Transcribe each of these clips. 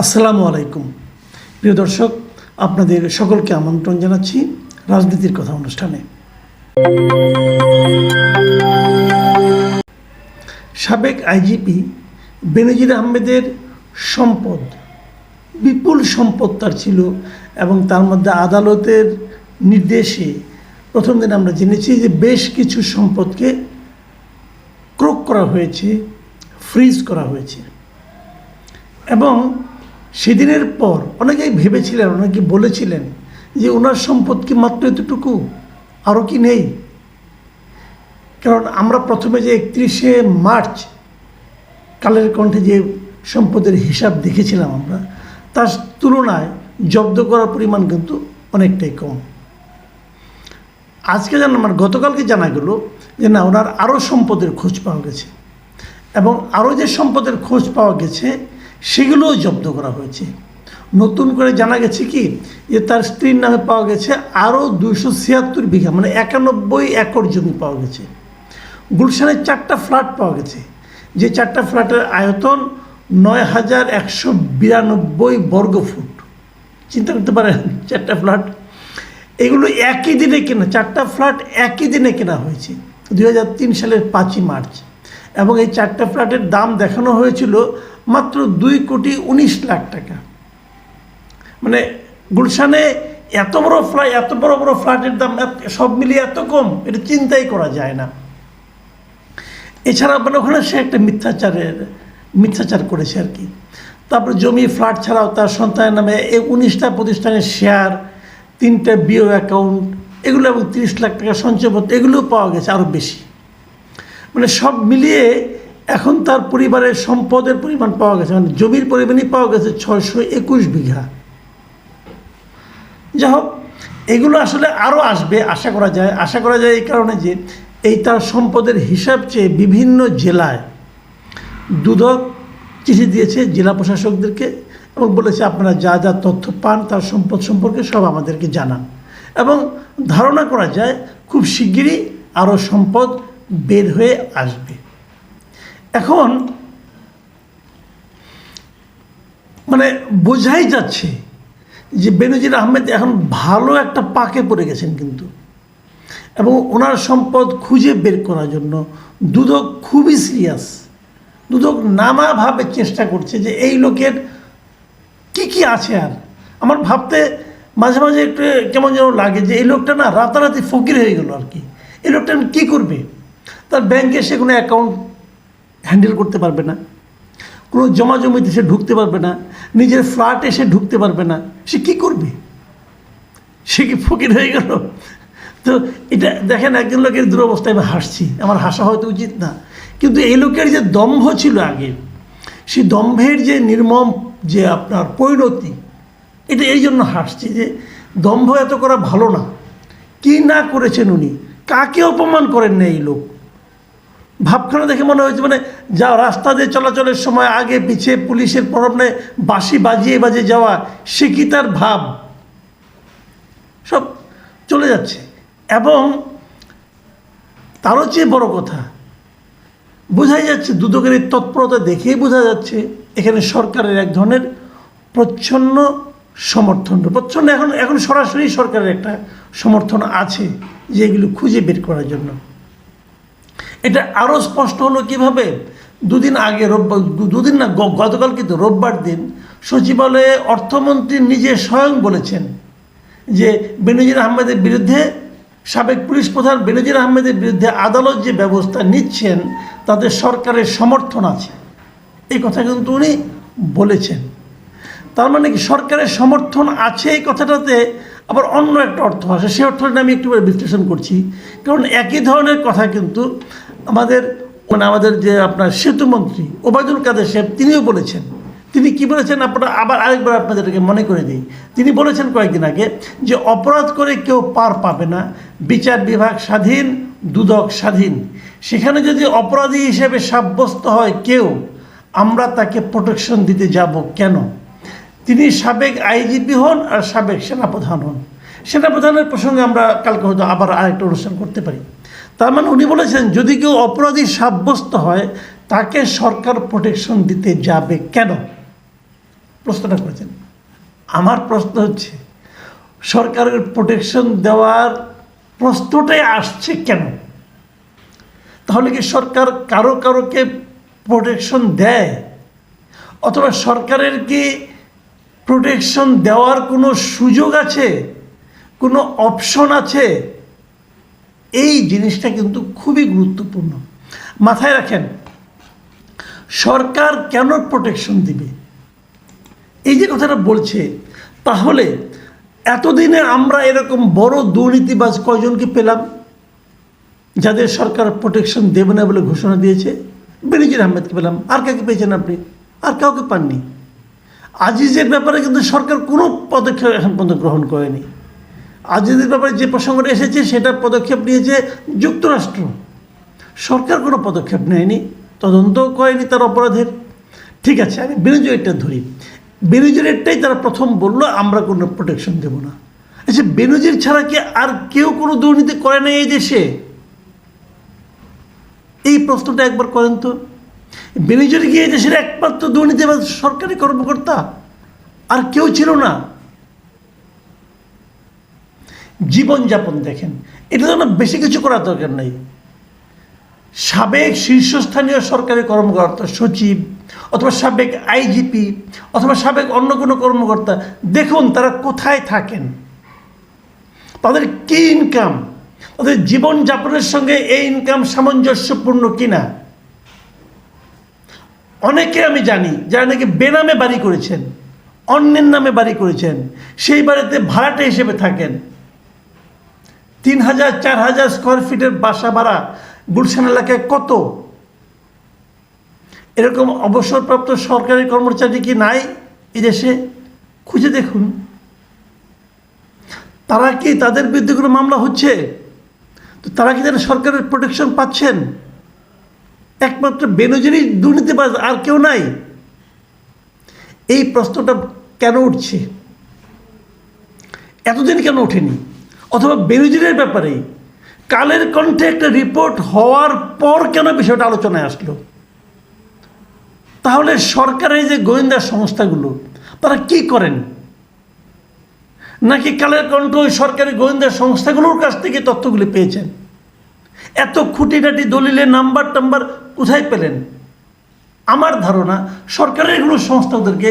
আসসালামু আলাইকুম। প্রিয় দর্শক, আপনাদের সকলকে আমন্ত্রণ জানাচ্ছি রাজনীতির কথা অনুষ্ঠানে। সাবেক আইজিপি বেনজির আহমেদের সম্পদ, বিপুল সম্পদ তার ছিল এবং তার মধ্যে আদালতের নির্দেশে প্রথম দিন আমরা জেনেছি যে বেশ কিছু সম্পদকে ক্রোক করা হয়েছে, ফ্রিজ করা হয়েছে। এবং সেদিনের পর অনেকেই ভেবেছিলেন, অনেকে বলেছিলেন যে ওনার সম্পদ কি মাত্র এতটুকু? আরও কি নেই? কারণ আমরা প্রথমে যে একত্রিশে মার্চ কালের কণ্ঠে যে সম্পদের হিসাব দেখেছিলাম আমরা, তার তুলনায় জব্দ করার পরিমাণ কিন্তু অনেকটাই কম। আজকে জানা মানে গতকালকে জানা গেল যে না, ওনার আরও সম্পদের খোঁজ পাওয়া গেছে। এবং আরও যে সম্পদের খোঁজ পাওয়া গেছে সেগুলোও জব্দ করা হয়েছে। নতুন করে জানা গেছে কি, যে তার স্ত্রীর নামে পাওয়া গেছে আরও দুইশো ছিয়াত্তর বিঘা মানে একানব্বই একর জমি পাওয়া গেছে। গুলশানের চারটা ফ্ল্যাট পাওয়া গেছে। যে চারটা ফ্ল্যাটের আয়তন নয় হাজার একশো বিরানব্বই বর্গ ফুট। চিন্তা করতে পারেন, চারটা ফ্ল্যাট। এগুলো একই দিনে কেনা, চারটা ফ্ল্যাট একই দিনে কেনা হয়েছে দু হাজার তিন সালের পাঁচই মার্চ। এবং এই চারটা ফ্ল্যাটের দাম দেখানো হয়েছিল মাত্র দুই কোটি উনিশ লাখ টাকা। মানে গুলশানে এত বড় ফ্ল্যাট এত বড় বড় ফ্ল্যাটের দাম সব মিলিয়ে এত কম, এটা চিন্তাই করা যায় না। এছাড়া মানে ওখানে সে একটা মিথ্যাচারের, মিথ্যাচার করেছে আর কি। তারপরে জমি ফ্ল্যাট ছাড়াও তার সন্তানের নামে এই উনিশটা প্রতিষ্ঠানের শেয়ার তিনটা বিও অ্যাকাউন্ট এগুলো এবং তিরিশ লাখ টাকা সঞ্চয়পত্র এগুলোও পাওয়া গেছে আরও বেশি। মানে সব মিলিয়ে এখন তার পরিবারের সম্পদের পরিমাণ পাওয়া গেছে মানে জমির পরিমাণই পাওয়া গেছে ছয়শো একুশ বিঘা। যা হোক, এগুলো আসলে আরও আসবে, আশা করা যায়। আশা করা যায় এই কারণে যে এই তার সম্পদের হিসাব চেয়ে বিভিন্ন জেলায় দুদক চিঠি দিয়েছে জেলা প্রশাসকদেরকে এবং বলেছে, আপনারা যা যা তথ্য পান, তার সম্পদ সম্পর্কে সব আমাদেরকে জানান। এবং ধারণা করা যায়, খুব শিগগিরই আরও সম্পদ বের হয়ে আসবে। এখন মানে বোঝাই যাচ্ছে যে বেনজির আহমেদ এখন ভালো একটা পাকে পড়ে গেছেন কিন্তু। এবং ওনার সম্পদ খুঁজে বের করার জন্য দুদক খুবই সিরিয়াস। দুদক নানাভাবে চেষ্টা করছে যে এই লোকের কি কি আছে আর। আমার ভাবতে মাঝে মাঝে একটু কেমন যেন লাগে যে এই লোকটা না রাতারাতি ফকির হয়ে গেল আর কি। এই লোকটা কী করবে? তার ব্যাংকে সে কোনো অ্যাকাউন্ট হ্যান্ডেল করতে পারবে না। কোনো জমা জমিতে সে ঢুকতে পারবে না। নিজের ফ্ল্যাটে সে ঢুকতে পারবে না। সে কি করবে? সে কি ফকির হয়ে গেল? তো এটা দেখেন একজন লোকের দুরবস্থায় আমি হাসছি। আমার হাসা হয়তো উচিত না। কিন্তু এই লোকের যে দম্ভ ছিল আগে সেই দম্ভের যে নির্মম, যে আপনার পরিণতি, এটা এই জন্য হাসছি যে দম্ভ এত করা ভালো না। কি না করেছেন উনি? কাকে অপমান করেন না এই লোক? ভাবখানা দেখে মনে হয়েছে মানে যা রাস্তা দিয়ে চলাচলের সময় আগে পিছিয়ে পুলিশের পরনে বাঁশি বাজিয়ে বাজিয়ে যাওয়া, সে কি তার ভাব? সব চলে যাচ্ছে। এবং তারও চেয়ে বড় কথা, বোঝাই যাচ্ছে দুদকের এই তৎপরতা দেখেই বোঝা যাচ্ছে এখানে সরকারের এক ধরনের প্রচ্ছন্ন সমর্থন। প্রচ্ছন্ন এখন এখন সরাসরি সরকারের একটা সমর্থন আছে যে এগুলো খুঁজে বের করার জন্য। এটা আরও স্পষ্ট হলো কীভাবে? দুদিন আগে রোববার দুদিন না গতকাল কিন্তু রোববার দিন সচিবালয়ে অর্থমন্ত্রী নিজে স্বয়ং বলেছেন যে বেনজির আহমেদের বিরুদ্ধে, সাবেক পুলিশ প্রধান বেনজির আহমেদের বিরুদ্ধে আদালত যে ব্যবস্থা নিচ্ছেন, তাতে সরকারের সমর্থন আছে। এই কথা কিন্তু উনি বলেছেন। তার মানে কি সরকারের সমর্থন আছে এই কথাটাতে, আবার অন্য একটা অর্থ আসে সেই অর্থটা আমি একটু বিশ্লেষণ করছি। কারণ একই ধরনের কথা কিন্তু আমাদের মানে আমাদের যে আপনার সেতুমন্ত্রী ওবায়দুল কাদের সাহেব, তিনিও বলেছেন। তিনি কি বলেছেন? আপনারা আবার আরেকবার আপনাদেরকে মনে করে দিই। তিনি বলেছেন কয়েকদিন আগে যে অপরাধ করে কেউ পার পাবে না, বিচার বিভাগ স্বাধীন, দুদক স্বাধীন। সেখানে যদি অপরাধী হিসেবে সাব্যস্ত হয় কেউ, আমরা তাকে প্রোটেকশন দিতে যাব কেন? তিনি সাবেক আইজিপি হন আর সাবেক সেনাপ্রধান হন। সেনাপ্রধানের প্রসঙ্গে আমরা কালকে হয়তো আবার আরেকটা অনুষ্ঠান করতে পারি। তার মানে উনি বলেছেন, যদি কেউ অপরাধী সাব্যস্ত হয়, তাকে সরকার প্রোটেকশন দিতে যাবে কেন? প্রশ্নটা করেছেন। আমার প্রশ্ন হচ্ছে, সরকারের প্রোটেকশন দেওয়ার প্রশ্নটাই আসছে কেন? তাহলে কি সরকার কারও কারোকে প্রোটেকশন দেয়? অথবা সরকারের কি প্রোটেকশন দেওয়ার কোনো সুযোগ আছে? কোনো অপশন আছে? এই জিনিসটা কিন্তু খুবই গুরুত্বপূর্ণ। মাথায় রাখেন, সরকার কেন প্রোটেকশন দিবে? এই যে কথাটা বলছে, তাহলে এতদিনে আমরা এরকম বড় দুর্নীতিবাজ কয়জনকে পেলাম যাদের সরকার প্রোটেকশন দেবে না বলে ঘোষণা দিয়েছে? বেনিজির আহমেদকে পেলাম। আর কাকে পেয়েছেন আপনি? আর কাউকে পাননি। আজিজের ব্যাপারে কিন্তু সরকার কোনো পদক্ষেপ এখন পর্যন্ত গ্রহণ করেনি। আজিজের ব্যাপারে যে প্রসঙ্গটা এসেছে, সেটা পদক্ষেপ নিয়েছে যুক্তরাষ্ট্র। সরকার কোনো পদক্ষেপ নেয়নি, তদন্তও করেনি তার অপরাধের। ঠিক আছে, আমি বেনজিরেরটা ধরি। বেনজিরেরটাই তারা প্রথম বলল, আমরা কোনো প্রোটেকশন দেব না। আচ্ছা বেনজির ছাড়া কি আর কেউ কোনো দুর্নীতি করে না এই দেশে? এই প্রশ্নটা একবার করেন তো। বেনিজরে গিয়ে দেশের একমাত্র দুর্নীতিবাজ সরকারি কর্মকর্তা? আর কেউ ছিল না। জীবনযাপন দেখেন। এটা জন্য বেশি কিছু করার দরকার নেই। সাবেক শীর্ষস্থানীয় সরকারি কর্মকর্তা, সচিব, অথবা সাবেক আইজিপি, অথবা সাবেক অন্য কোনো কর্মকর্তা, দেখুন তারা কোথায় থাকেন। তাদের কি ইনকাম তাদের জীবনযাপনের সঙ্গে এই ইনকাম সামঞ্জস্যপূর্ণ কিনা? অনেকে আমি জানি যারা নাকি বেনামে বাড়ি করেছেন, অন্যের নামে বাড়ি করেছেন, সেই বাড়িতে ভাড়াটে হিসেবে থাকেন। তিন হাজার চার হাজার স্কোয়ার ফিটের বাসা ভাড়া গুলশান এলাকায় কত? এরকম অবসরপ্রাপ্ত সরকারি কর্মচারী কি নাই এদেশে খুঁজে দেখুন। তারা কি তাদের বিরুদ্ধে কোনো মামলা হচ্ছে? তো তারা কি যেন সরকারের প্রোটেকশন পাচ্ছেন? একমাত্র বেনজিরই দুর্নীতিবাজ আর কেউ নাই। এই প্রশ্নটা কেন উঠছে? এতদিন কেন ওঠেনি? অথবা বেনজিরের ব্যাপারে কালের কণ্ঠে একটা রিপোর্ট হওয়ার পর কেন বিষয়টা আলোচনায় আসলো? তাহলে সরকারের যে গোয়েন্দা সংস্থাগুলো, তারা কি করেন? নাকি কালের কণ্ঠ ওই সরকারি গোয়েন্দা সংস্থাগুলোর কাছ থেকে তথ্যগুলি পেয়েছেন? এত খুঁটিনাটি দলিলের নাম্বার টাম্বার কোথায় পেলেন? আমার ধারণা সরকারের এগুলো সংস্থা ওদেরকে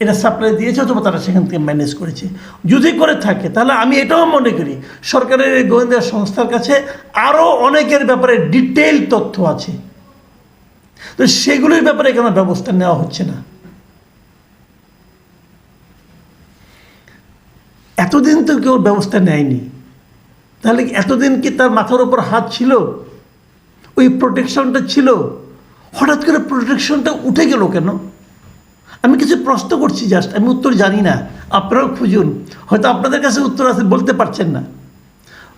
এটা সাপ্লাই দিয়েছে অথবা তারা সেখান থেকে ম্যানেজ করেছে। যদি করে থাকে, তাহলে আমি এটাও মনে করি, সরকারের গোয়েন্দা সংস্থার কাছে আরও অনেকের ব্যাপারে ডিটেইল তথ্য আছে। তো সেগুলির ব্যাপারে কেন ব্যবস্থা নেওয়া হচ্ছে না। এতদিন তো কেউ ব্যবস্থা নেয়নি। তাহলে এতদিন কি তার মাথার উপর হাত ছিল? ওই প্রোটেকশনটা ছিল? হঠাৎ করে প্রোটেকশনটা উঠে গেল কেন? আমি কিছু প্রশ্ন করছি জাস্ট আমি উত্তর জানি না। আপনারাও খুঁজুন। হয়তো আপনাদের কাছে উত্তর আছে, বলতে পারছেন না।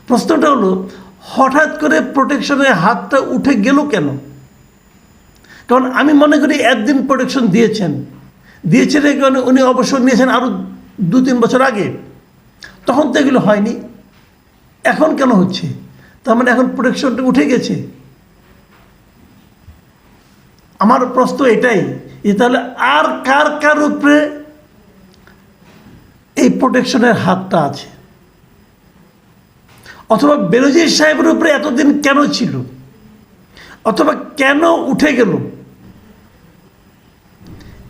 প্রশ্নটা হলো, হঠাৎ করে প্রোটেকশনের হাতটা উঠে গেল কেন? কারণ আমি মনে করি একদিন প্রোটেকশন দিয়েছেন। দিয়েছেন কারণে উনি অবসর নিয়েছেন আরও দু তিন বছর আগে। তখন তো এগুলো হয়নি। এখন কেন হচ্ছে? তার মানে এখন প্রোটেকশনটা উঠে গেছে। আমার প্রশ্ন এটাই যে তাহলে আর কার কার উপরে এই প্রোটেকশনের হাতটা আছে? অথবা বেরোজির সাহেবের উপরে এতদিন কেন ছিল? অথবা কেন উঠে গেল?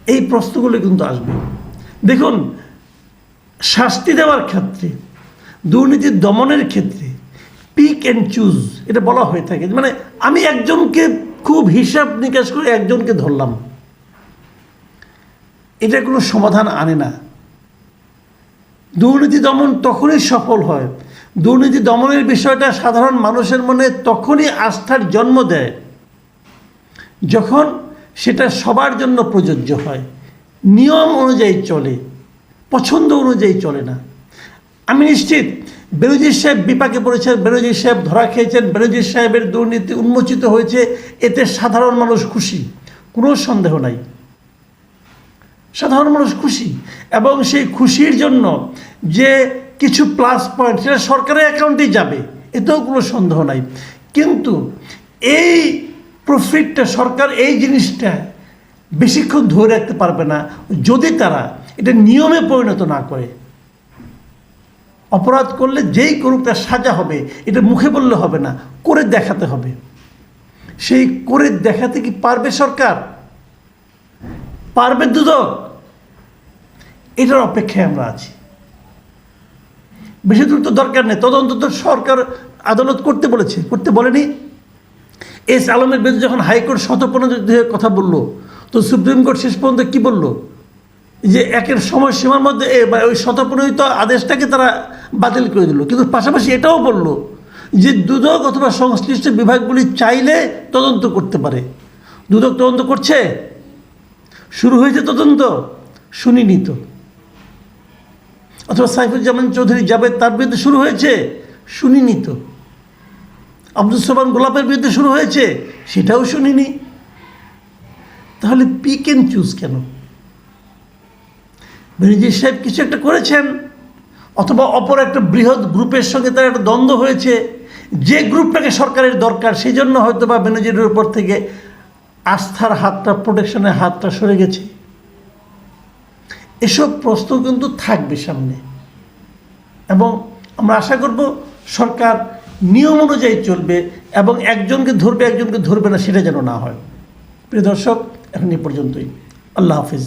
এই প্রশ্নগুলো কিন্তু আসবে। দেখুন, শাস্তি দেওয়ার ক্ষেত্রে, দুর্নীতি দমনের ক্ষেত্রে পিক অ্যান্ড চুজ এটা বলা হয়ে থাকে। মানে আমি একজনকে খুব হিসাব নিকাশ করে একজনকে ধরলাম। এটা কোনো সমাধান আনে না। দুর্নীতি দমন তখনই সফল হয়। দুর্নীতি দমনের বিষয়টা সাধারণ মানুষের মনে তখনই আস্থার জন্ম দেয় যখন সেটা সবার জন্য প্রযোজ্য হয়। নিয়ম অনুযায়ী চলে, পছন্দ অনুযায়ী চলে না। আমি নিশ্চিত বেরোজির সাহেব বিপাকে পড়েছেন বেরোজির সাহেব ধরা খেয়েছেন বেরোজির সাহেবের দুর্নীতি উন্মোচিত হয়েছে, এতে সাধারণ মানুষ খুশি, কোনো সন্দেহ নাই। সাধারণ মানুষ খুশি। এবং সেই খুশির জন্য যে কিছু প্লাস পয়েন্ট সেটা সরকারের অ্যাকাউন্টেই যাবে, এতেও কোনো সন্দেহ নাই। কিন্তু এই প্রফিটটা সরকার এই জিনিসটা বেশিক্ষণ ধরে রাখতে পারবে না, যদি তারা এটা নিয়মে পরিণত না করে। অপরাধ করলে যেই করুক তার সাজা হবে, এটা মুখে বললে হবে না, করে দেখাতে হবে। সেই করে দেখাতে কি পারবে সরকার? পারবে দুদক? এটার অপেক্ষায় আমরা আছি। বেশি দূর তো দরকার নেই। তদন্ত তো সরকার আদালত করতে বলেছে। করতে বলেনি। এস আলমের বিরুদ্ধে যখন হাইকোর্ট শতপ্রণোদিত কথা বলল, তো সুপ্রিম কোর্ট শেষ পর্যন্ত কী বলল? যে একের সময়সীমার মধ্যে ওই শতপ্রণোদিত আদেশটাকে তারা বাতিল করে দিল। কিন্তু পাশাপাশি এটাও বলল যে দুদক অথবা সংশ্লিষ্ট বিভাগগুলি চাইলে তদন্ত করতে পারে। দুদক তদন্ত করছে? শুরু হয়েছে তদন্ত, শুনিনি তো। অথবা সাইফুজ্জামান চৌধুরী জাবেদ তার বিরুদ্ধে শুরু হয়েছে, শুনিনি তো। আব্দুল সোবান গোলাপের বিরুদ্ধে শুরু হয়েছে, সেটাও শুনিনি। তাহলে পিক অ্যান্ড চুজ কেন? বেনজির সাহেব কিছু একটা করেছেন, অথবা অপর একটা বৃহৎ গ্রুপের সঙ্গে তার একটা দ্বন্দ্ব হয়েছে, যে গ্রুপটাকে সরকারের দরকার সেই জন্য হয়তো বা বেনজিরের উপর থেকে আস্থার হাতটা প্রোটেকশনের হাতটা সরে গেছে। এসব প্রশ্ন কিন্তু থাকবে সামনে। এবং আমরা আশা করব সরকার নিয়ম অনুযায়ী চলবে এবং একজনকে ধরবে একজনকে ধরবে না, সেটা যেন না হয়। প্রিয় দর্শক, এখন এ পর্যন্তই। আল্লাহ হাফিজ।